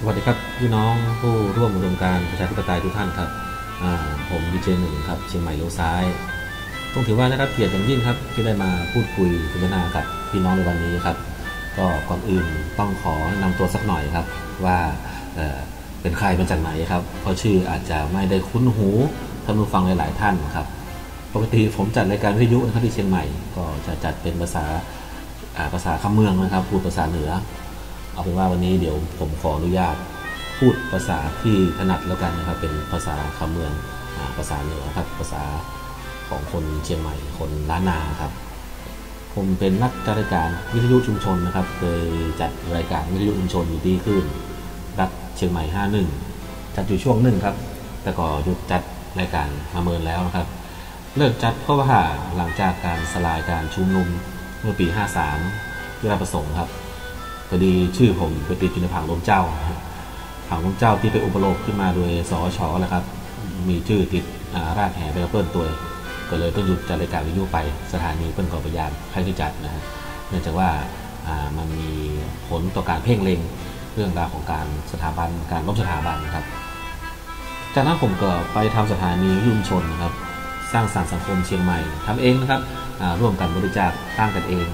สวัสดีครับพี่น้องผู้ร่วมอุดมการประชาธิปไตยทุกท่านครับผมดีเจหนึ่งครับเชียงใหม่เลี้ยวซ้าย ต้องถือว่าได้รับเกียรติอย่างยิ่งครับที่ได้มาพูดคุยสนทนากับพี่น้องในวันนี้ครับ ก็ก่อนอื่นต้องขอนะนำตัวสักหน่อยครับว่าเเป็นใครเป็นจากไหนครับ เพราะชื่ออาจจะไม่ได้คุ้นหูท่านผู้ฟังหลาย ๆ ท่านครับ ปกติผมจัดรายการวิทยุนะครับที่เชียงใหม่ ก็จะจัดเป็นภาษาอ่าภาษาคำเมืองนะครับพูดภาษาเหนือ เอาเป็นว่าวันนี้เดี๋ยวผมขออนุญาตพูดภาษาที่ถนัดแล้วกันนะครับ เป็นภาษาคำเมืองอภาษาเหนือครับภาษาของคนเชียงใหม่คนล้านนาครับ ผมเป็นนักจัดรายการวิทยุชุมชนนะครับ เคยจัดรายการวิทยุชุมชนอยู่ที่คลื่นรัฐเชียงใหม่ 51 จัดอยู่ช่วงหนึ่งครับ แต่ก็หยุดจัดรายการมาเมินแล้วนะครับ เลิกจัดเพราะว่าหลังจากการสลายการชุมนุมเมื่อปี 53ที่ราประสงค์ครับ พอดีชื่อผมไปติดอยู่ในผังลมเจ้าผังลมเจ้าที่ไปอุปโลกขึ้นมาโดยสอชแหละครับ มีชื่อติดรากแห่ไปกับเปิ้ลตัว ก็เลยต้องหยุดจัดรายการวิทยุไปสถานีเปิ้ลก่อพยายามให้ที่จัดนะฮะเนื่องจากว่ามันมีผลต่อการเพ่งเล็งเรื่องราวของการสถาบันการล้มสถาบันครับ จากนั้นผมก็ไปทำสถานียุมชนนะครับ สร้างสรรค์สังคมเชียงใหม่ทำเองนะครับร่วมกันบริจาคตั้างกันเอง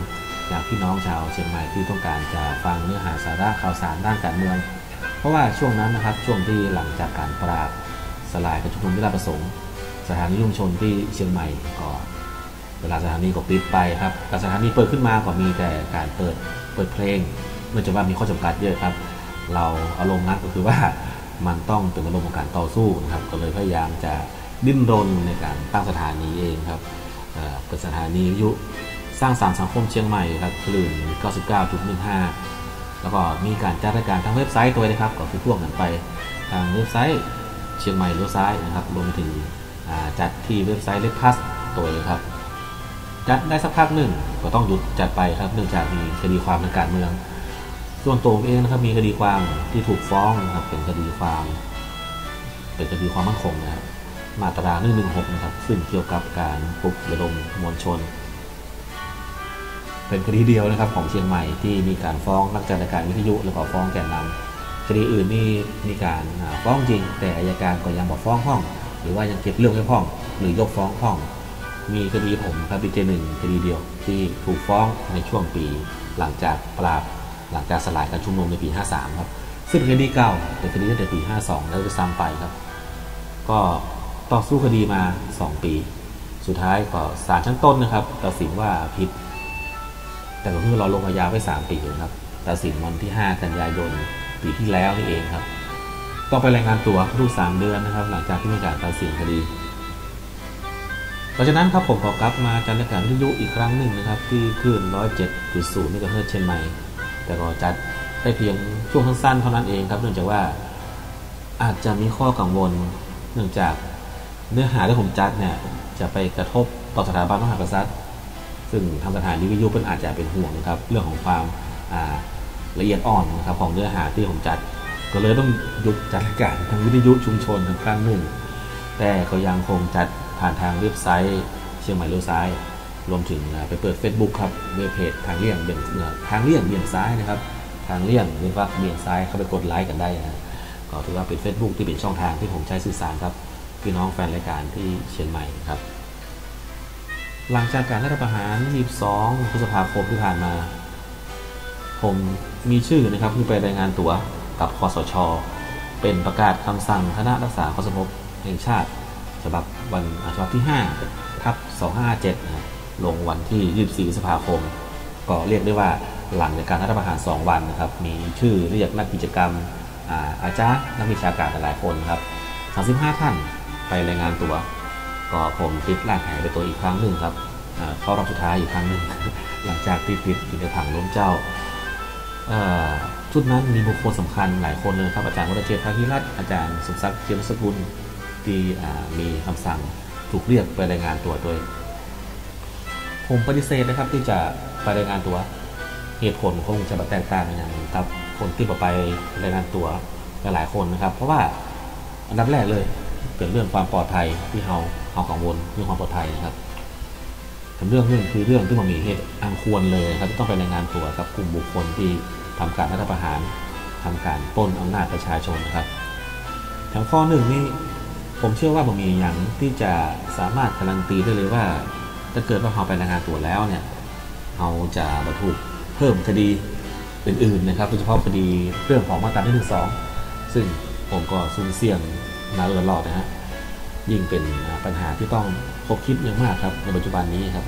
จากพี่น้องชาวเชียงใหม่ที่ต้องการจะฟังเนื้อหาสาระข่าวสารด้านการเมือง เพราะว่าช่วงนั้นนะครับช่วงที่หลังจากการปราบสลายการชุมนุมที่ราชประสงค์ สถานียุมชนที่เชียงใหม่ก็เวลาสถานีก็ปิดไปครับการสถานีเปิดขึ้นมาก็มีแต่การเปิดเปิดเพลงเนื่องจากว่ามีข้อจำกัดเยอะครับ เราอารมณ์นักก็คือว่ามันต้องเป็นอารมณ์ของการต่อสู้นะครับก็เลยพยายามจะดิ้นรนในการตั้งสถานีเองครับเปิดสถานีวิทยุ ร้างสรรค์สังคมเชียงใหม่ครับคลื่น 99.15 แล้วก็มีการจัดรายการทางเว็บไซต์ตัวนะครับก็คือพ่วงกันไปทางเว็บไซต์เชียงใหม่เลี้ยวซ้ายนะครับรวมถึงจัดที่เว็บไซต์เล็กพัสตัวครับจัดได้สักพักหนึ่งก็ต้องหยุดจัดไปครับเนื่องจากมีคดีความทางการเมือง ส่วนตัวผมเองนะครับมีคดีความที่ถูกฟ้องนะครับเป็นคดีความ เป็นคดีความมั่นคงนะครับมาตรา116นะครับซึ่งเกี่ยวกับการปลุกระดมมวลชน เป็นคดีเดียวนะครับของเชียงใหม่ที่มีการฟ้องนักจัดการวิทยุแล้วก็ฟ้องแกนนำคดีอื่นนี่มีการฟ้องจริง แต่อายการก็ยังบอกฟ้องห้อง หรือว่ายังเก็บเรื่องไว้ห้อง หรือยกฟ้องห้อง มีคดีผมครับดีเจหนึ่งคดีเดียวที่ถูกฟ้องในช่วงปีหลังจากปราบหลังจากสลายการชุมนุมในปี 53 ครับ ซึ่งเป็นคดีเก่าแต่คดีตั้งแต่ปี 52 แล้วจะซ้ำไปครับ ก็ต่อสู้คดีมา 2 ปี สุดท้ายก็ศาลชั้นต้นนะครับตัดสินว่าผิด แต่ก็คือเราลงอาญาไว้ 3 ปีนะครับตัดสินวันที่ 5 กันยายนปีที่แล้วนี่เองครับ ต้องไปรายงานตัวทุก3เดือนนะครับ หลังจากที่มีการตัดสินคดีเพราะฉะนั้นครับผมขอกลับมาจัดรายการวิทยุอีกครั้งหนึ่งนะครับ ที่คลื่น 107.0นี่ก็เฮิร์ตเชียงใหม่ แต่ก็จัดได้เพียงช่วงสั้นๆเท่านั้นเองครับ เนื่องจากว่าอาจจะมีข้อกังวล เนื่องจากเนื้อหาที่ผมจัดเนี่ยจะไปกระทบต่อสถาบันพระมหากษัตริย์ ซึ่งทางสถานีวิทยุเป็นอาจจะเป็นห่วงนะครับเรื่องของความาละเอียดอ่อนนะครับของเนื้อหาที่ผมจัด ก็เลยต้องยุดจัดรายการทางวิทยุชุมชนครั้งหนึ่ง แต่ก็ยังคงจัดผ่านทางเว็บไซต์เชียงใหม่เลี้ยวซ้าย รวมถึงไปเปิด Facebook ครับเว็บเพจทางเลี่ยงเบี่ยงทางเลี่ยงเบี่ยงซ้ายนะครับทางเลี่ยงเรียกว่าเบี่ยงซ้ายเข้าไปกดไลค์กันได้นะก็ถือว่าเป็น Facebook ที่เป็นช่องทางที่ผมใช้สื่อสารครับพี่น้องแฟนรายการที่เชียงใหม่ครับ หลังจากการรัฐประหาร 22 พฤษภาคมที่ผ่านมา ผมมีชื่อนะครับที่ไปรายงานตัวกับคอสช เป็นประกาศคำสั่งคณะรักษาความสงบแห่งชาติฉบับวันอ่าฉบับที่5ทับ257นะลงวันที่ 24พฤษภาคม ก็เรียกได้ว่าหลังจากการรัฐประหาร 2 วันนะครับ มีชื่อเรียกนักกิจกรรมอาอาจารย์นักวิชาการหลายคนครับ 35 ท่านไปรายงานตัว ก็ผมติดลากแหไปตัวอีกครั้งหนึ่งครับเข้ารอบสุดท้ายอีกครั้งหนึ่งหลังจากที่ติดอยู่ในผังล้มเจ้าชุดนั้นมีบุคคลสำคัญหลายคนเลยครับ อาจารย์วรเจตพาหิรัตน์อาจารย์สมศักดิ์เจียมสกุลที่มีคำสั่งถูกเรียกไปรายงานตัวโดย ผมปฏิเสธนะครับที่จะไปรายงานตัวเหตุผลคงจะแตกต่างกันอย่างกับคนที่ไปรายงานตัวหลายๆคนนะครับ เพราะว่าอันดับแรกเลย เป็นเรื่องความปลอดภัยที่เราเรากังวลเรื่องความปลอดภัยครับเรื่องนึงคือเรื่องที่มันมีเหตุอันควรเลยครับที่ต้องไปรายงานตัวกับกลุ่มบุคคลที่ทำการรัฐประหารทำการปล้นอำนาจประชาชนนะครับทั้งข้อหนึ่งนี่ผมเชื่อว่ามันมีอย่างที่จะสามารถการันตีได้เลยว่า ถ้าเกิดว่าเราไปรายงานตัวแล้วเนี่ยเราจะบรรทุกเพิ่มคดีอื่นๆนะครับโดยเฉพาะคดีเรื่องของมาตราที่หนึ่งสองซึ่งผมก็ซุ่มเสี่ยง มาตลอดนะฮะยิ่งเป็นปัญหาที่ต้องคบคิดอย่างมากครับ ในปัจจุบันนี้ครับ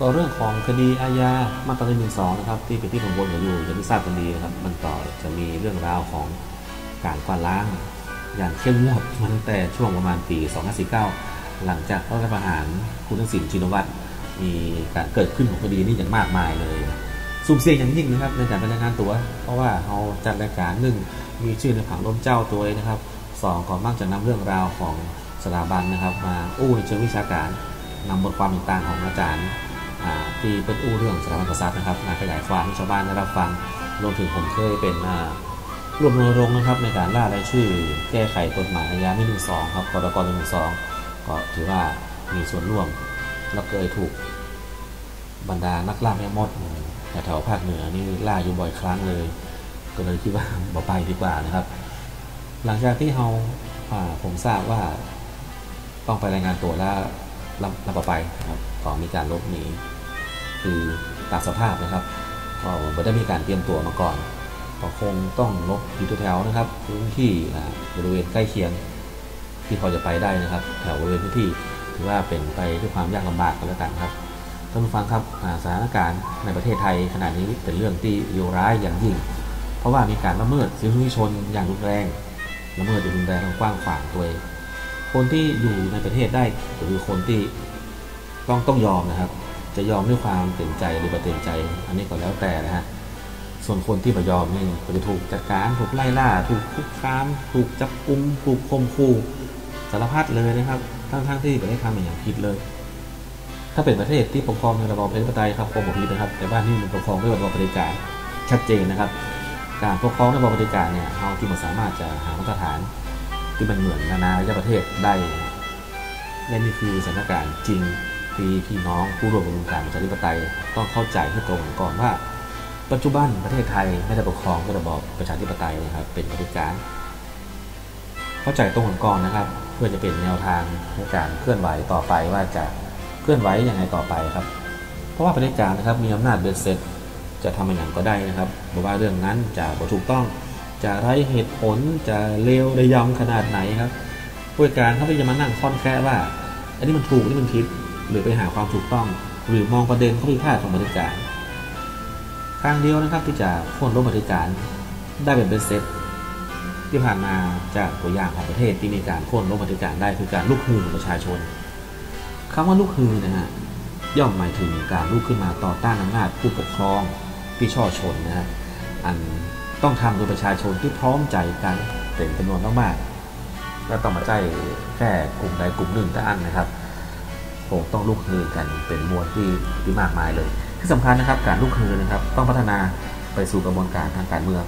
ต่อเรื่องของคดีอาญามาตราหนึ่งสองนะครับ ที่เป็นที่กังวลอยู่อย่างที่ทราบกันดีนะครับ มันต่อจะมีเรื่องราวของการกวาดล้าง อย่างเข้มงวดมาตั้งแต่ช่วงประมาณปี 2549 หลังจากรัฐประหารคุณทักษิณชินวัตรมีการเกิดขึ้นของคดีนี้อย่างมากมายเลย สุ่มเสี่ยงอย่างยิ่งนะครับในการเป็นงานตัว เพราะว่าเราจัดรายการหนึ่งมีชื่อในผังล้มเจ้าตัวนะครับสองก็มักจะนำเรื่องราวของสถาบันนะครับมาอู้ในเชิงวิชาการนำบทความต่างๆของอาจารย์ที่เป็นอู้เรื่องสถาบันกษัตริย์นะครับมาขยายความให้ชาวบ้านได้รับฟังรวมถึงผมเคยเป็นรวมรณรงค์นะครับในการล่ารายชื่อ แก้ไขกฎหมายอาญาไม่หนึ่งสองครับกรกรหนึ่งสองก็ถือว่ามีส่วนร่วมแล้วเคยถูกบรรดานักล่าแม่มด แถวภาคเหนือนี่ล่าอยู่บ่อยครั้งเลย ก็เลยคิดว่าบ่ไปดีกว่านะครับ หลังจากที่เราผมทราบว่าต้องไปรายงานตัวแล้วรับไปนะครับก็มีการลบหนีคือตามสภาพนะครับก็ไม่ได้มีการเตรียมตัวมาก่อนก็คงต้องลบอยู่แถวนะครับพื้นที่บริเวณใกล้เคียงที่พอจะไปได้นะครับ แถวบริเวณพื้นที่ถือว่าเป็นไปด้วยความยากลำบากกันแล้วกันครับ ท่านผู้ฟังครับสถานการณ์ในประเทศไทยขณะนี้เป็นเรื่องที่เลวร้ายอย่างยิ่ง เพราะว่ามีการละเมิดสิทธิชนอย่างรุนแรงละเมิดอย่างรุนแรงกว้างขวางตัวคนที่อยู่ในประเทศได้หรือคนที่ต้องต้องยอมนะครับ จะยอมด้วยความเต็มใจหรือประเต็มใจ อันนี้ก็แล้วแต่นะฮะส่วนคนที่ไม่ยอมนี่ก็จะถูกจัดการถูกไล่ล่า ถูกคุกคาม ถูกจับกุมถูกข่มขู่สารพัดเลยนะครับทั้งๆทที่ไม่ได้ทำอย่างผิดเลย ถ้าเป็นประเทศที่ปกครองในระบอบประชาธิปไตยครับผมบอกผิดนะครับ แต่บ้านนี้มันปกครองด้วยระบอบปฏิการชัดเจนนะครับ การปกครองในระบอบปฏิการเนี่ยเราที่มันสามารถจะหามาตรฐานที่มันเหมือนนานาประเทศได้และนี่คือสถานการณ์จริงที่พี่น้องผู้ร่วมกระบวนการประชาธิปไตยต้องเข้าใจให้ตรงก่อนว่า ปัจจุบันประเทศไทยไม่ได้ปกครองด้วยระบอบประชาธิปไตยนะครับ เป็นบริการ เข้าใจตรงกันก่อนนะครับ เพื่อจะเป็นแนวทางในการเคลื่อนไหวต่อไปว่าจะ เคลื่อนไหวยังไงต่อไปครับ เพราะว่าประเทศการนะครับมีอำนาจเบ็ดเสร็จ จะทำอย่างก็ได้นะครับบอกว่าเรื่องนั้นจะถูกต้องจะไร้เหตุผลจะเลวระยำขนาดไหนครับผู้การเขาไม่จะมานั่งค่อนแค่ว่า อันนี้มันถูกอันนี้มันผิดหรือไปหาความถูกต้อง หรือมองประเด็นเขาผิพาดของบริการทางเดียวนะครับที่จะพ้นร่วมบริการได้เป็นเบสเซ็ตที่ผ่านมาจากตัวอย่างของประเทศที่มีการพ้นร่วมบริการได้คือการลุกฮือของประชาชน คำว่าลุกฮือนะฮะย่อมหมายถึงการลุกขึ้นมาต่อต้านอำนาจผู้ปกครองที่ช่อชนนะฮะอันต้องทำโดยประชาชนที่พร้อมใจกันเป็นจำนวนมากๆและต้องมาใจแค่กลุ่มใดกลุ่มหนึ่งแต่อันนะครับคงต้องลุกฮือกันเป็นมวลที่ที่มากมายเลย ที่สำคัญนะครับการลุกฮือนะครับ ต้องพัฒนาไปสู่กระบวนการทางการเมือง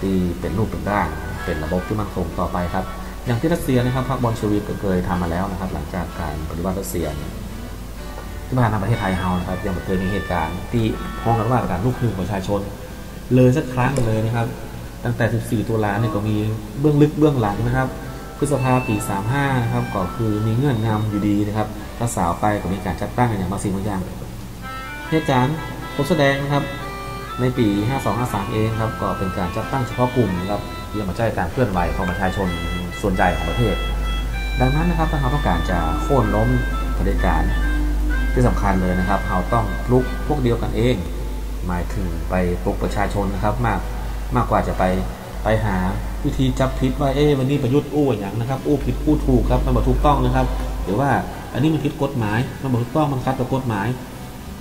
ที่เป็นรูปเป็นร่าง เป็นระบบที่มั่นคงต่อไปครับ อย่างที่รัสเซียนะครับพรรคบอลชวิกก็เคยทำมาแล้วนะครับ หลังจากการปฏิวัติรัสเซียที่ผ่านมาประเทศไทยเฮานะครับยังเคยมีเหตุการณ์ที่พ้องกันว่าการลุกฮือประชาชน เลยสักครั้งเลยนะครับ ตั้งแต่ 14 ตุลาเนี่ยก็มีเบื้องลึกเบื้องหลังนะครับพฤษภาปี 35 นะครับก็คือมีเงื่อนงำอยู่ดีนะครับถ้าสาวไปก็มีการจัดตั้งอย่างบางสิ่งบางอย่างเหตุการณ์ผมแสดงนะครับในปี 5253 เองครับก็เป็นการจัดตั้งเฉพาะกลุ่มนะครับเพื่องมาใช้การเคลื่อนไหวของประชาชน ส่วนใหญ่ของประเทศ ดังนั้นนะครับถ้าเราต้องการจะโค่นล้มเผด็จการที่สำคัญเลยนะครับเราต้องลุกพวกเดียวกันเอง หมายถึงไปปลุกประชาชนนะครับมากมากกว่าจะไปไปหาวิธีจับผิดว่าเอ๊วันนี้ประยุทธ์อู้อย่างนะครับอู้ผิดอู้ถูกครับมันบอกถูกต้องนะครับ หรือว่าอันนี้มันผิดกฎหมายมันบอกถูกต้องมันคัดกับกฎหมาย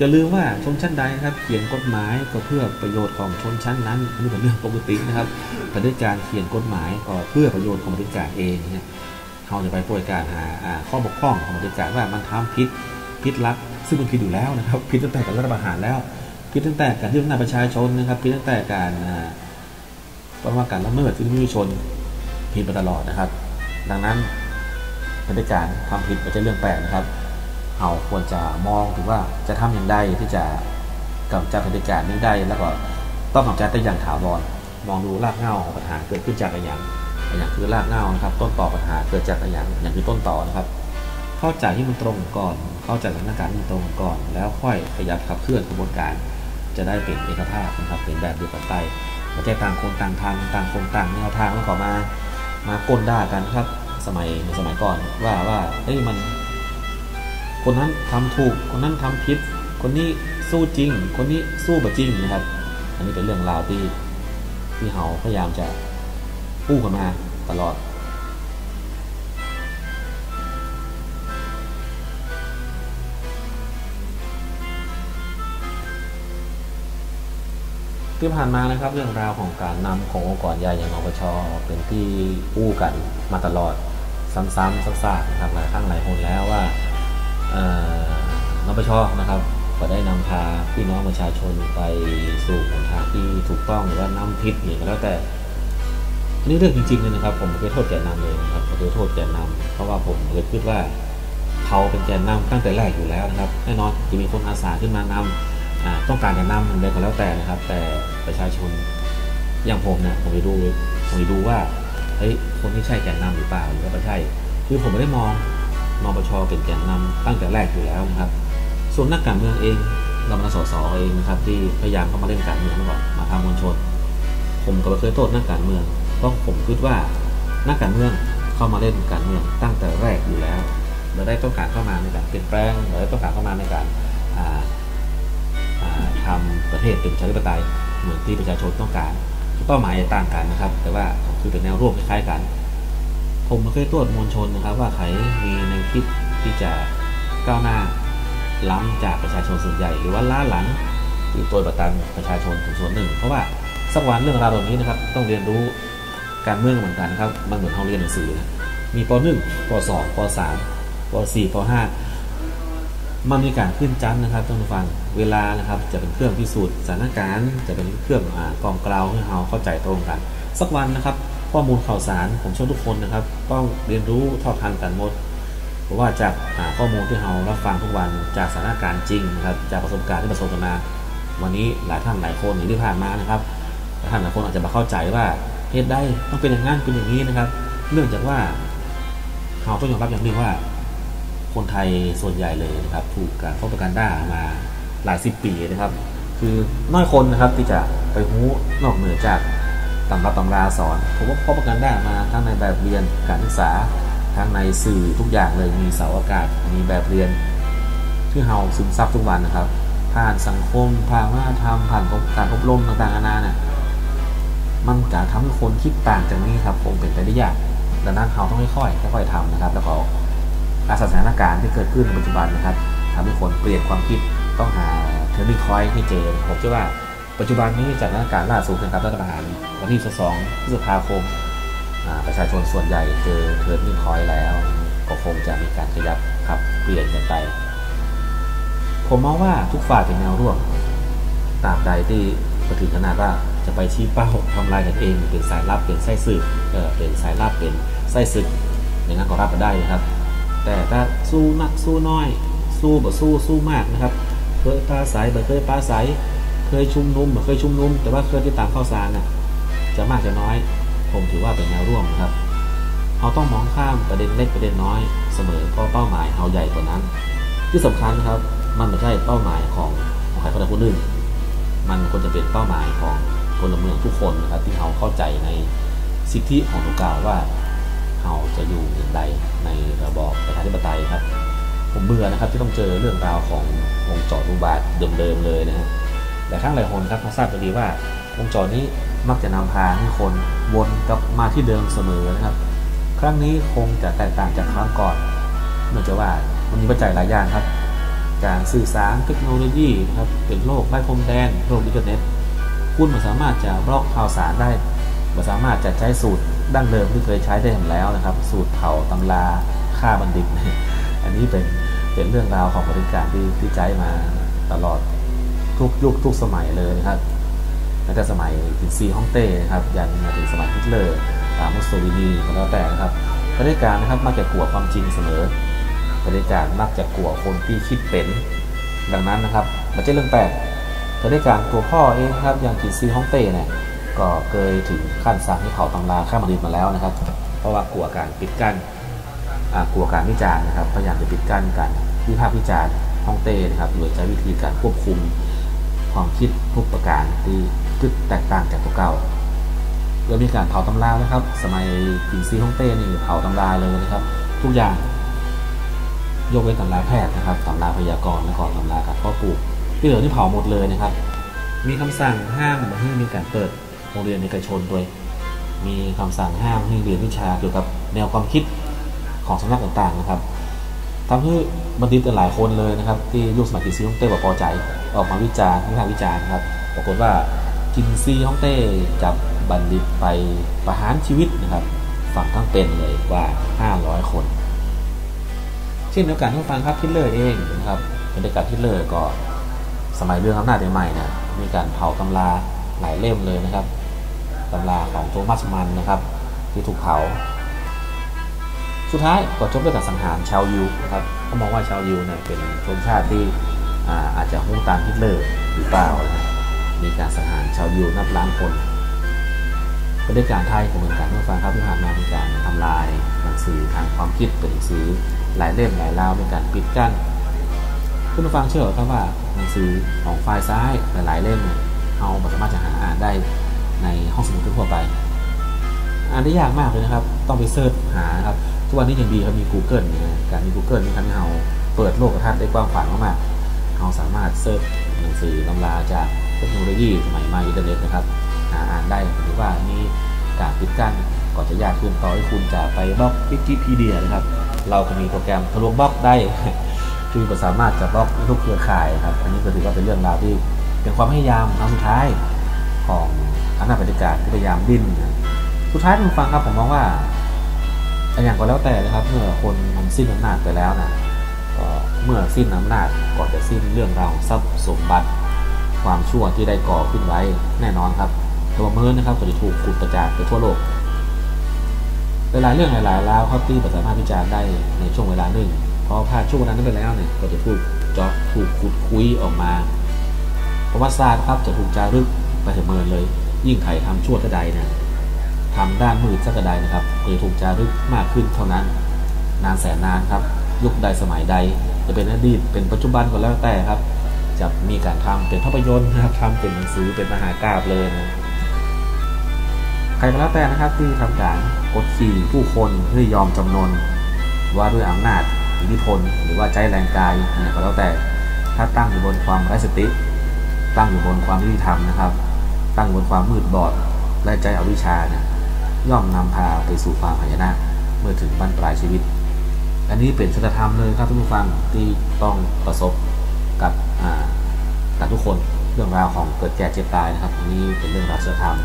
อย่าลืมว่าชนชั้นใดครับเขียนกฎหมายก็เพื่อประโยชน์ของชนชั้นนั้นนี่เป็นเรื่องปกตินะครับแต่ด้วยการเขียนกฎหมายก็เพื่อประโยชน์ของบริการเองเนี่ยเขาจะไปป่วยการหาข้อบกพร่องของบริการว่ามันทำผิดผิดลักซึ่งมันผิดอยู่แล้วนะครับผิดตั้งแต่การรัฐประหารแล้วพิดตั้งแต่การที่พัฒนาประชาชนนะครับพิดตั้งแต่การประมาการละเมิดสิทธิมนุษยชนผิดมาตลอดนะครับ ดังนั้นปฏิการทำผิดไม่ใช่เรื่องแปลกนะครับ เราควรจะมองถึงว่าจะทำอย่างไรที่จะกำจัดเหตุการณ์นี้ได้ แล้วก็ต้องกำจัดได้อย่างถาวรมองดูรากเหง้าของปัญหาเกิดขึ้นจากอะไรอย่างอย่างคือรากเหง้านะครับ ต้นต่อปัญหาเกิดจากอะไรอย่างอย่างคือต้นต่อนะครับ เข้าใจที่มันตรงก่อน เข้าใจสถานการณ์ที่มันตรงก่อน แล้วค่อยขยับขับเคลื่อนกระบวนการ จะได้เป็นเอกภาพนะครับเป็นแบบเดียวกันไปไม่ใช่ต่างคนต่างทางต่างคนต่างแนวทางแล้วก็มามาก้นด่ากันครับสมัยในสมัยก่อนว่าว่าเอ้ยมัน คนนั้นทำถูก คนนั้นทำผิด คนนี้สู้จริง คนนี้สู้แบบจริงนะครับ อันนี้เป็นเรื่องราวที่ที่เฮาพยายามจะพูดกันมาตลอด ที่ผ่านมานะครับเรื่องราวของการนำขององค์กรใหญ่อย่างนปชเป็นที่อู้กันมาตลอดซ้ำๆซักๆนะครับหลายครั้งหลายคนแล้วว่า นปชนะครับก็ได้นำพาพี่น้องประชาชนไปสู่หนทางที่ถูกต้องหรือว่าน้ำพิษอย่างก็แล้วแต่อันนี่เรื่องจริงๆเลยนะครับ ผมไม่เคยโทษแกนนำเลยนะครับไม่เคยโทษแกนนำเพราะว่าผมเคยคิดว่าเขาเป็นแกนนำตั้งแต่แรกอยู่แล้วนะครับแน่นอนจะมีคนอาสาขึ้นมานำอ่าต้องการจะนำอะไรก็แล้วแต่นะครับ แต่ประชาชนอย่างผมเนี่ยผมจะดูผมจะดูว่าเฮ้ยคนที่ใช่แกนนำหรือเปล่าหรือว่าไม่ใช่ คือผมไม่ได้มอง นปชเป็นแกนนำตั้งแต่แรกอยู่แล้วนะครับ ส่วนนักการเมืองเองเรามาสสเองนะครับ ที่พยายามเข้ามาเล่นการเมืองแล้วก็มาทำมวลชน ผมก็ไม่เคยโทษนักการเมือง เพราะผมคิดว่านักการเมืองเข้ามาเล่นการเมืองตั้งแต่แรกอยู่แล้วเราได้ต้องการเข้ามาในการเปลี่ยนแปลงเราได้ต้องการเข้ามาในการอ่าอ่าทำประเทศเป็นประชาธิปไตยเหมือนที่ประชาชนต้องการเป้าหมายต่างกันนะครับ แต่ว่าคือเป็นแนวร่วมคล้ายๆกัน ผมไม่เคยตรวจมวลชนนะครับว่าใครมีแนวคิดที่จะก้าวหน้าล้ำจากประชาชนส่วนใหญ่ หรือว่าล้าหลังหรือตัวประตันประชาชนถึงส่วนหนึ่ง เพราะว่าสักวันเรื่องราวเหล่านี้นะครับ ต้องเรียนรู้การเมืองเหมือนกันนะครับมันเหมือนเราเรียนหนังสือนะมีป .1 ป .2 ป .3 ป .4 ป .5 มันมีการขึ้นจันนะครับท่านผู้ฟังเวลานะครับ จะเป็นเครื่องพิสูจน์สถานการณ์ จะเป็นเครื่องอกองกล่าวให้เราเข้าใจตรงกัน สักวันนะครับ ข้อมูลข่าวสารผมเชื่อทุกคนนะครับ ต้องเรียนรู้เท่าทันกันหมด เพราะว่าจากข้อมูลที่เรารับฟังทุกวันจากสถานการณ์จริงนะครับ จากประสบการณ์ที่ประสบมา วันนี้หลายท่านหลายคนอย่างที่ผ่านมานะครับท่านหลายคนอาจจะมาเข้าใจว่าเหตุใดต้องเป็นอย่างนั้นเป็นอย่างนี้นะครับ เนื่องจากว่าเราต้องยอมรับอย่างหนึงว่า คนไทยส่วนใหญ่เลยนะครับถูกการฟ้อประกันด้ามาหลายสิบปีนะครับ คือน้อยคนนะครับที่จะไปหู้นอกเหนือจาก ตำรับตำราสอน ผมว่าฟ้องประกันได้มาทั้งในแบบเรียนการศึกษาทั้งในสื่อทุกอย่างเลยมีเสาอากาศมีแบบเรียนที่เราซึมซับทุกวันนะครับ ผ่านสังคมผ่านวัฒนธรรมผ่านการอบรมต่างๆนานาเนี่ยมันจะทำให้คนคิดต่างจากนี้ครับคงเป็นไปได้ยากดังนั้นเราต้องค่อยๆค่อยๆทำนะครับ แล้วก็อาสถานการณ์ที่เกิดขึ้นในปัจจุบันนะครับทำให้คนเปลี่ยนความคิดต้องหาเทอร์นิ่งคอยที่เจอผมเชื่อว่า ปัจจุบันนี้จากสถานการณ์ล่าสุดนะครับรัฐประหารวันที่2พฤษภาคม ประชาชนส่วนใหญ่เจอเทอร์นนิ่งคอยแล้ว ก็คงจะมีการขยับขับเปลี่ยนกันไปผมมองว่าทุกฝ่ายเป็นแนวร่วมตราบใดที่ไปถึงขนาดว่าจะไปชี้เป้าทำลายกันเองเป็นสายลับเป็นไส้สืบเออเป็นสายลับเป็นไส้ศึกอย่างนั้นก็รับมาได้นะครับ แต่ถ้าสู้นักสู้น้อย สู้บ่สู้สู้มากนะครับเคยปลาใสบ่เคยปลาใส เคยชุมนุมเคยชุมนุม แต่ว่าเคยที่ตามข้าวสารน่ะจะมากจะน้อย ผมถือว่าเป็นแนวร่วมนะครับเราต้องมองข้ามประเด็นเล็กประเด็นน้อยเสมอเพราะเป้าหมายเราใหญ่กว่านั้น ที่สำคัญนะครับมันไม่ใช่เป้าหมายของของใครคนใดคนหนึ่งมันควรจะเป็นเป้าหมายของพลเมืองทุกคนนะครับที่เขาเข้าใจในสิทธิของตัวกาวว่าเราจะอยู่อย่างไรในระบอบประชาธิปไตยครับ ผมเบื่อนะครับที่ต้องเจอเรื่องราวของวงจรอุบาทเดิมๆเลยนะฮะ แต่ข้งหลายคนครับเขาทราบกันดีว่าวงจรนี้มักจะนำพาให้คนวนกลับมาที่เดิมเสมอนะครับ ครั้งนี้คงจะแตกต่างจากครั้งก่อนเนื่องจากว่ามันมีปัจจัยหลายอย่างครับ การสื่อสารเทคโนโลยีนะครับเป็นโลกไร้พรมแดนโลกอินเทอร์เน็ตคุณมันสามารถจะบล็อกข่าวสารได้มันสามารถจะใช้สูตรดั้งเดิมที่เคยใช้ได้แล้วนะครับ สูตรเผาตำราฆ่าบัณฑิต อันนี้เป็นเป็นเรื่องราวของบริการที่ที่ใช้มาตลอด ทุกยุคทุกสมัยเลยนะครับตั้งแต่สมัยถึงซีฮ่องเต้นะครับยันมาถึงสมัยฮิตเลอร์ตามุสโซลินีก็แล้วแต่นะครับบริการนะครับมักจะกลัวความจริงเสมอบริการมักจะกลัวคนที่คิดเป็นดังนั้นนะครับมันจะเรื่องแปลกแต่ด้วยการตัวพ่อเองครับอย่างกินซีฮ่องเต้เนี่ยก็เคยถึงขั้นสั่งให้เผาตำราข้ามาดิดมาแล้วนะครับ เพราะว่ากลัวการปิดกั้นกลัวการวิจารณ์นะครับพยายามจะปิดกั้นกันวิพากษ์วิจารณ์ฮ่องเต้นะครับโดยใช้วิธีการควบคุม ความคิดทุกประการที่ทึแตกต่างจากตัวเก่าเริ่มมีการเผาตำรานะครับ สมัยกินซีฮ่องเต้นี่เผาตำราเลยนะครับ ทุกอย่างยกเว้นตำราแพทย์นะครับตำราพยากรณ์และก่อนตำราการพาะปลูกที่เหลือที่เผาหมดเลยนะครับ มีคำสั่งห้ามไม่ให้มีการเปิดโรงเรียนเอกชนโดยมีคำสั่งห้ามให้เรียนวิชาเกี่ยวกับแนวความคิดของสำนักต่างๆนะครับ ทำให้บัณฑิตหลายคนเลยนะครับ ที่ยุคสมัยกินซีฮ่องเต้บอกพอใจ ออกมาวิจารณ์วิพากษ์วิจารณ์ครับปรากฏว่ากินซีฮ่องเต้จับบัณฑิตไปประหารชีวิตนะครับฝั่งทั้งเป็นเลยกว่า 500 คน เช่นเดียวกันทุกฟังครับทิเลอร์เองนะครับบรรยากาศทิเลอร์ก็สมัยเรื่องอำนาจใหม่นะมีการเผาตำราหลายเล่มเลยนะครับตำราของโทมัสมันนะครับ ที่ถูกเผา สุดท้ายก็จบด้วยการสังหารชาวยิวนะครับเขามองว่าชาวยิวเนี่ยเป็นชนชาติที่อาอาจจะหุ้งตามฮิตเลอร์หรือเปล่านะมีการสังหารชาวยิวนับล้านคนประเทศการไทยก็เหมือนกันเมื่อฟังครับที่ผ่านมามีการทำลายหนังสือทางความคิดเป็นหนังสือหลายเล่มหลายราวเป็นการปิดกั้นคุณผู้ฟังเชื่อครับว่าหนังสือของฝ่ายซ้ายหลาย ๆ เล่มเนี่ยเราสามารถจะหาอ่านได้ในห้องสมุดทั่วไป อ่านได้ยากมากเลยนะครับ ต้องไปเสิร์ชหาครับ ทุกวันนี้ยังดีครับมี Google นะการมี Google นี่ทำให้เราเปิดโลกทัศน์ได้กว้างขวางมากๆเราสามารถเสิร์ชหนังสือตำราจากเทคโนโลยีสมัยใหม่อินเทอร์เน็ตนะครับหาอ่านได้หรือว่านี่การปิดกั้นก็จะยากขึ้นต่อให้คุณจะไปบล็อกวิกิพีเดียนะครับ เราก็มีโปรแกรมทะลวงบล็อกได้คือก็สามารถจะบล็อกทุกเครือข่ายครับ อันนี้ก็ถือว่าเป็นเรื่องราวที่เป็นความพยายามครั้งสุดท้ายของอำนาจปฏิการที่พยายามดิ้นสุดท้ายคุณฟังครับผมมองว่า อย่างก็แล้วแต่นะครับเมื่อคนมันสิ้นอำนาจไปแล้วนะก็เมื่อสิ้นอำนาจก่อนจะสิ้นเรื่องราวทรัพย์สมบัติ ความชั่วที่ได้ก่อขึ้นไว้แน่นอนครับตัวเมินนะครับก็จะถูกขุดกระจายไปทั่วโลกหลายเรื่องหลายๆแล้วเขาตีสามารถพิจารณ์ได้ในช่วงเวลาหนึ่งพอผ่านช่วงเวลานั้นไปแล้วเนี่ยก็จะถูกเจาะถูกขุดคุยออกมาประวัติศาสตร์ครับจะถูกจารึกไปถึงเมินเลย ยิ่งใครทำชั่วกระไดเนี่ย ทำด้านมืดสักกระไดนะครับก็จะถูกจารึกมากขึ้นเท่านั้น นานแสนนานครับ ยุคใดสมัยใด จะเป็นอดีตเป็นปัจจุบันก็แล้วแต่ครับ จะมีการทำเป็นภาพยนตร์นะครับทำเป็นหนังสือเป็นมหากราบเลยนะใครก็แล้วแต่นะครับที่ทำการกดขี่ผู้คนเพื่อยอมจำนนว่าด้วยอำนาจอิทธิพลหรือว่าใจแรงกายนะก็แล้วแต่ ถ้าตั้งอยู่บนความไร้สติ ตั้งอยู่บนความยุติธรรมนะครับ ตั้งบนความมืดบอดและใจอวิชชาเนี่ย ย่อมนำพาไปสู่ความหายนะเมื่อถึงบรรปลายชีวิต อันนี้เป็นสัจธรรมเลยครับทุกผู้ฟังที่ต้องประสบกับกับทุกคนเรื่องราวของเกิดแก่เจ็บตายนะครับอันนี้เป็นเรื่องราวสัจธรรม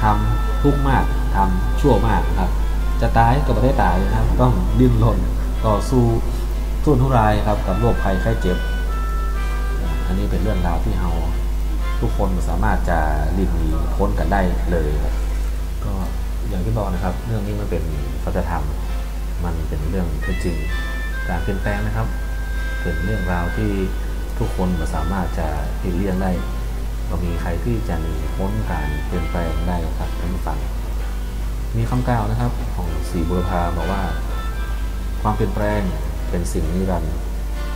ทำทุกข์มากทำชั่วมากครับ จะตายก็ไม่ได้ตายนะครับต้องดิ้นรนต่อสู้ทุนทุรายครับกับโรคภัยไข้เจ็บ อันนี้เป็นเรื่องราวที่เราทุกคนสามารถจะหลีกหนีพ้นกันได้เลยครับ อย่างที่บอกนะครับ เรื่องนี้มันเป็นสัจธรรม มันเป็นเรื่องที่จริง การเปลี่ยนแปลงนะครับ เป็นเรื่องราวที่ทุกคนสามารถจะหลีกเลี่ยงได้ก็มีใครที่จะหนีพ้นการเปลี่ยนแปลงได้ครับท่านผู้ฟัง มีคำกล่าวนะครับของสีบุรพาบอกว่า ความเปลี่ยนแปลงเป็นสิ่งนิรันดร์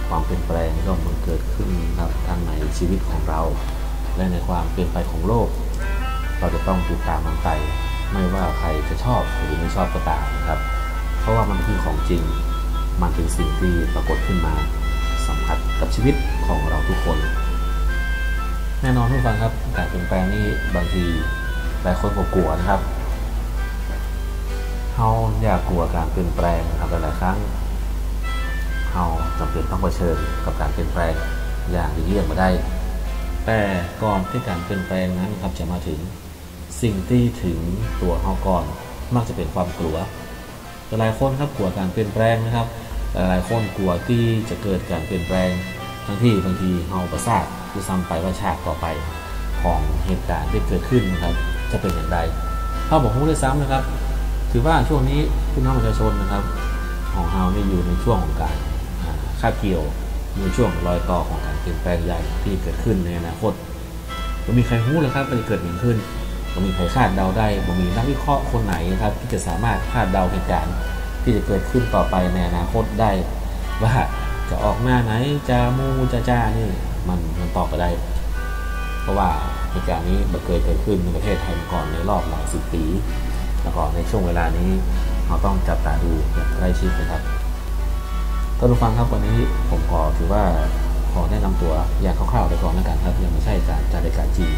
ความเปลี่ยนแปลงย่อมมันเกิดขึ้นครับทั้งในชีวิตของเรา และในความเปลี่ยนไปของโลก เราจะต้องติดตามมันไป ไม่ว่าใครจะชอบหรือไม่ชอบก็ตามนะครับ เพราะว่ามันคือของจริง มันเป็นสิ่งที่ปรากฏขึ้นมาสัมผัสกับชีวิตของเราทุกคน แน่นอนทุกฟังครับการเปลี่ยนแปลงนี่บางทีหลายคนก็กลัวนะครับเราอยากกลัวการเปลี่ยนแปลงครับหลายครั้งเราจำเป็นต้องเผชิญกับการเปลี่ยนแปลงอย่างเลี่ยงมาได้ แต่ก่อนที่การเปลี่ยนแปลงนั้นครับจะมาถึง สิ่งที่ถึงตัวเราก่อนมักจะเป็นความกลัว หลายคนครับกลัวการเปลี่ยนแปลงนะครับ หลายคนกลัวที่จะเกิดการเปลี่ยนแปลง ทั้งที่บางทีเราประสาทคือซ้ำไปว่าชาติต่อไปของเหตุการณ์ที่เกิดขึ้นนะครับ จะเป็นอย่างไรเขาบอกพูดได้ซ้ำนะครับ ถือว่าช่วงนี้พี่น้องประชาชนนะครับ ของเรานี่อยู่ในช่วงของการคาบเกี่ยวในช่วงรอยต่อของการเปลี่ยนแปลงใหญ่ที่เกิดขึ้นในอนาคตก็มีใครรู้เลยครับว่าจะเกิดอย่างขึ้น ก็มีใครคาดเดาได้บ่มีนักวิเคราะห์คนไหนครับ ที่จะสามารถคาดเดาเหตุการณ์ที่จะเกิดขึ้นต่อไปในอนาคตได้ ว่าจะออกหน้าไหนจะมูจะจ้านี่มันมันตอบไปได้ เพราะว่าเหตุการณ์นี้มันเคยเกิดขึ้นในประเทศไทยมาก่อนในรอบหลายสิบปีแล้วก็ในช่วงเวลานี้เราต้องจับตาดูอย่างใกล้ชิดนะครับท่านผู้ฟังครับวันนี้ผมขอถือว่าขอแนะนำตัวอย่างคร่าวๆไปก่อนแล้วกันครับยังไม่ใช่การจัดรายการจริง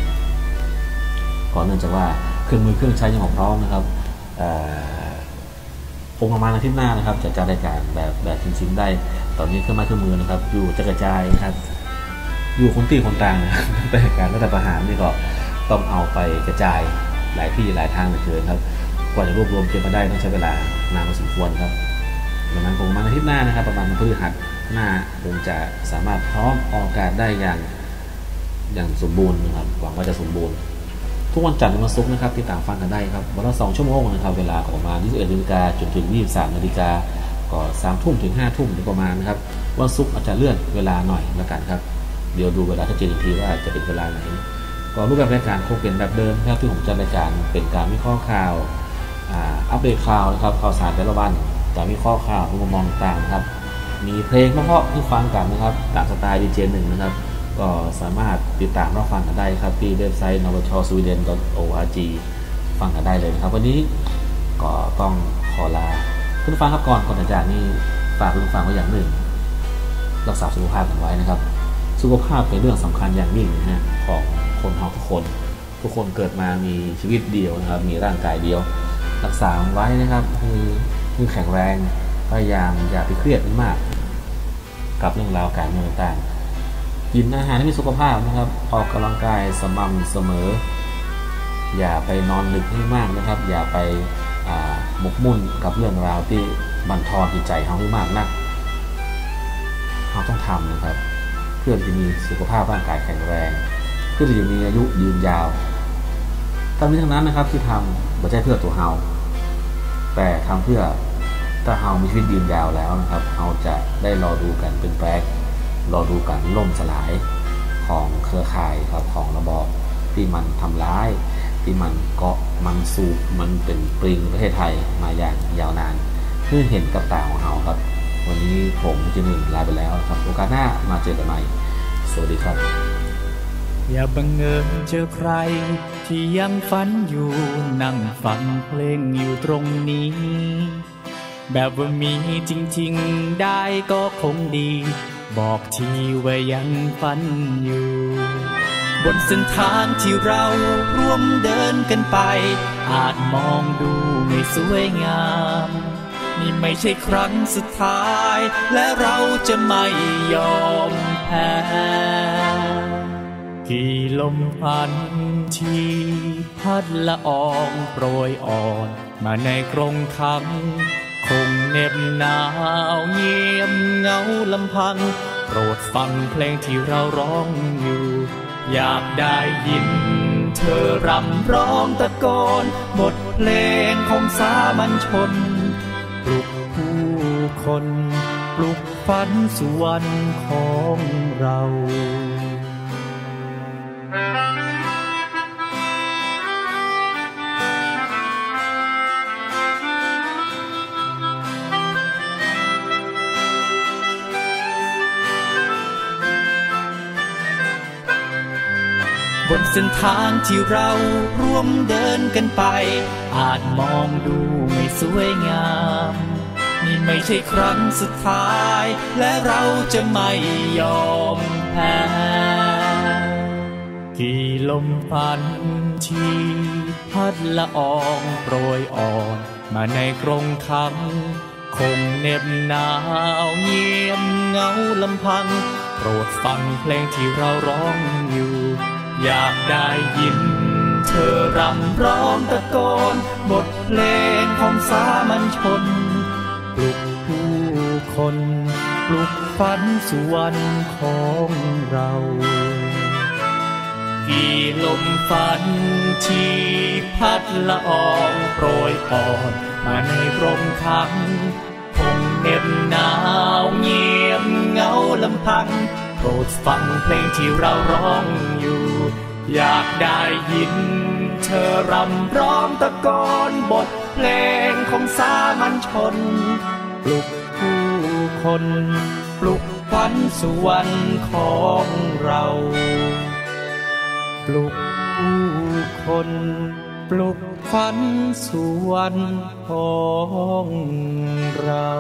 ก่อนเนื่องจากว่าเครื่องมือเครื่องใช้ยังพร้อมนะครับผมประมาณอาทิตย์หน้านะครับจะจัดรายการแบบแบบจริงๆได้ ตอนนี้เครื่องไม้เครื่องมือนะครับ อยู่จะกระจายนะครับ อยู่คนตีคนต่างนะแต่การรัฐประหารนี่ก็ต้องเอาไปกระจายหลายที่หลายทางเหลือเกินครับ กว่าจะรวบรวมเก็บมาได้ต้องใช้เวลานานพอสมควรครับดังนั้นผมมาอาทิตย์หน้านะครับ ประมาณพฤหัสหน้าผมจะสามารถพร้อมออกอากาศได้อย่างอย่างสมบูรณ์นะครับหวังว่าจะสมบูรณ์ ทุกวันจันทร์วันศุกร์นะครับที่ต่างฟังกันได้ครับวันละสองชั่วโมงนะครับเวลาประมาณ21นาฬิกาจนถึง23นาฬิกาก็สามทุ่มถึงห้าทุ่มประมาณนะครับวันศุกร์อาจจะเลื่อนเวลาหน่อยล้วกันครับเดี๋ยวดูเวลาชัดเจนอีกทีว่าจะเป็นเวลาไหนก็รูปแบบรายการคงเป็นแบบเดิมครับที่ผมจัดรายการเป็นการวิเคราะห์ข่าวอัปเดตข่าวนะครับข่าวสารแต่ละวันการวิเคราะห์ข่าวมุมมองต่างๆครับมีเพลงเพราะๆที่ฟังกันนะครับตามสไตล์ดีเจหนึ่งนะครับ ก็สามารถติดตามรับฟังกันได้ครับ ที่เว็บไซต์ n o v a c h o s w e d e n o r g ฟังกันได้เลยนะครับ วันนี้ก็ต้องขอลาคุณฟังครับก่อนก่อนจารย์นี่ฝากคุณฟังไว้อย่างหนึ่ง รักษาสุขภาพกันไว้นะครับ สุขภาพเป็นเรื่องสำคัญอย่างยิ่งนะฮะของคนเราทุกคน ทุกคนเกิดมามีชีวิตเดียวนะครับ มีร่างกายเดียว รักษาไว้นะครับคือคือแข็งแรงพยายามอย่าไปเครียดมาก กับเรื่องราวการเมืองต่าง กินอาหารที่มีสุขภาพนะครับ ออกกำลังกายสม่ำเสมอ อย่าไปนอนลึกให้มากนะครับ อย่าไปหมกมุ่นกับเรื่องราวที่บันทอนจิตใจเขาให้มากนักเราต้องทำนะครับ เพื่อจะมีสุขภาพร่างกายแข็งแรง เพื่อจะมีอายุยืนยาวทั้งนี้ทั้งนั้นนะครับที่ทำไม่ใช่เพื่อตัวเฮาแต่ทำเพื่อถ้าเฮามีชีวิตยืนยาวแล้วนะครับเฮาจะได้รอดูกันเป็นแปลก รอดูกันล่มสลายของเครือข่ายครับของระบอบที่มันทำร้าย ที่มันเกาะมันสูบมันเป็นปริงประเทศไทยมาอย่างยาวนานเพื่อเห็นกับตาของเราครับ วันนี้ผมจะหนึ่งลาไปแล้วครับโอกาสหน้ามาเจอกันใหม่ สวัสดีครับ อย่าบังเอิญเจอใคร ที่ยังฝันอยู่นั่งฟังเพลงอยู่ตรงนี้ แบบว่ามีจริง ๆ ได้ก็คงดี บอกทีว่ายังฝันอยู่ บนเส้นทางที่เราร่วมเดินกันไป อาจมองดูไม่สวยงาม นี่ไม่ใช่ครั้งสุดท้าย และเราจะไม่ยอมแพ้กี่ลมพันที่พัดละอองโปรยอ่อน มาในกรงคังคง เหน็บหนาวเงียบเงาลำพัง โปรดฟังเพลงที่เราร้องอยู่ อยากได้ยิน เธอรำร้องตะโกนบทเพลงของสามัญชน ปลุกผู้คน ปลุกฝันสุวรรณของเรา บนเส้นทางที่เราร่วมเดินกันไป อาจมองดูไม่สวยงาม นี่ไม่ใช่ครั้งสุดท้าย และเราจะไม่ยอมแพ้กี่ลมพันที่พัดละอองโปรยอ่อน มาในกรงคังคงเน็บหนาวเงียบเงาลำพัง โปรดฟังเพลงที่เราร้องอยู่ อยากได้ยิน เธอรำร้องตะโกน บทเพลงของสามัญชน ปลุกผู้คน ปลุกฝันสุวรรณของเรา กี่ลมฝันที่พัดละอองโปรยปอนมาในร่มคังคงเหน็บหนาวเงียบเงาลำพัง โปรดฟังเพลงที่เราร้องอยู่ อยากได้ยิน เธอรำร้องตะโกนบทเพลงของสามัญชน ปลุกผู้คน ปลุกขวัญสุวรรณของเรา ปลุกผู้คน ปลุกขวัญสุวรรณของเรา